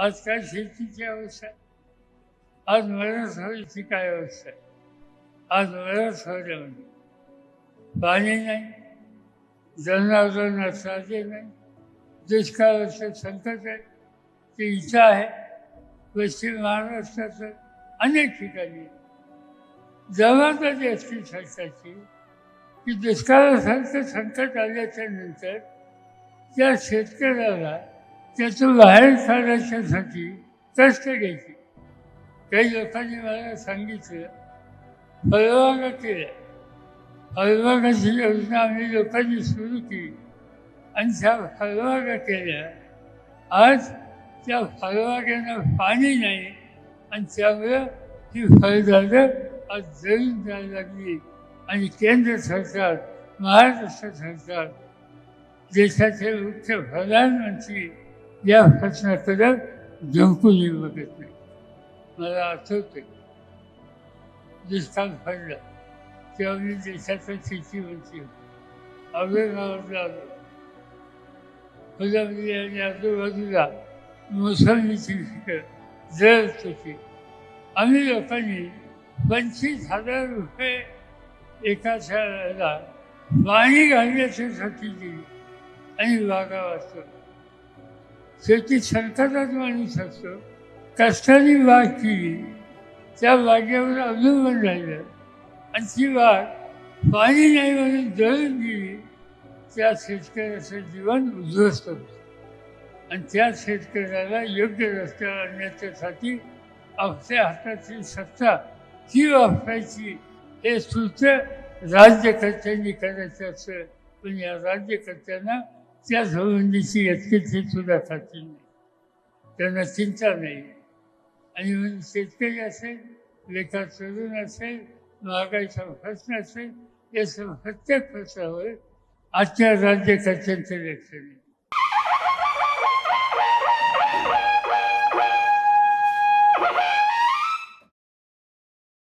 आज काय शेतीची अवस्था आहे? आज मराठवाड्याची काय अवस्था आहे? आज म्हणजे? पाणी नाही जनावरांना साधे नाही दुष्काळाचं संकट आहे ते इथं आहे पश्चिम महाराष्ट्राचं अनेक ठिकाणी जबाबदारी असते सरकारची की दुष्काळासारखं संकट आल्याच्यानंतर त्या शेतकऱ्याला त्याचं बाहेर काढण्यासाठी कष्ट घ्यायचे. काही लोकांनी मला सांगितलं फळबागा केल्या. फळबागाची योजना आम्ही लोकांनी सुरू केली. आणि त्या फळबागा केल्या आज त्या फळबागांना पाणी नाही आणि त्यामुळं ती फळझाडं आज जळून जायला लागली. आणि केंद्र सरकार महाराष्ट्र सरकार देशाचे मुख्य प्रधानमंत्री या प्रश्नाकडे झोंकूनही बघत नाही. मला आठवतं दुष्काळ पडला. तेव्हा मी देशाचा शेती मंत्री होतो औरंगाबादला आलो. फुलंब्री आणि आजूबाजूला मोसंबीची पिकं जळत होती आम्ही लोकांनी पंचवीस हजार रुपये एका शाळेला पाणी घालण्यासाठी दिली आणि वागा वाचतो शेवटी संकटात माणूस असतो. कष्टाने बाग केली. त्या बागेवर अवलंबून राहिलं. आणि ती बाग पाणी नाही म्हणून जळून गेली. त्या शेतकऱ्याचं जीवन उद्ध्वस्त होतं. आणि त्या शेतकऱ्याला योग्य रस्त्यावर आणण्याच्यासाठी आपल्या हातातील सत्ता ही वापरायची हे सूत्र राज्यकर्त्यांनी करायचं असं पण या राज्यकर्त्यांना त्या संबंधीची यत्किंचित सुद्धा साचली नाही. त्यांना चिंता नाही. आणि म्हणून शेतकरी असेल लेखा सोडून असेल महागाईचा प्रश्न असेल या सर्व प्रत्येक प्रश्नावर आजच्या राज्य राज्यकर्त्यांचं लक्ष नाही.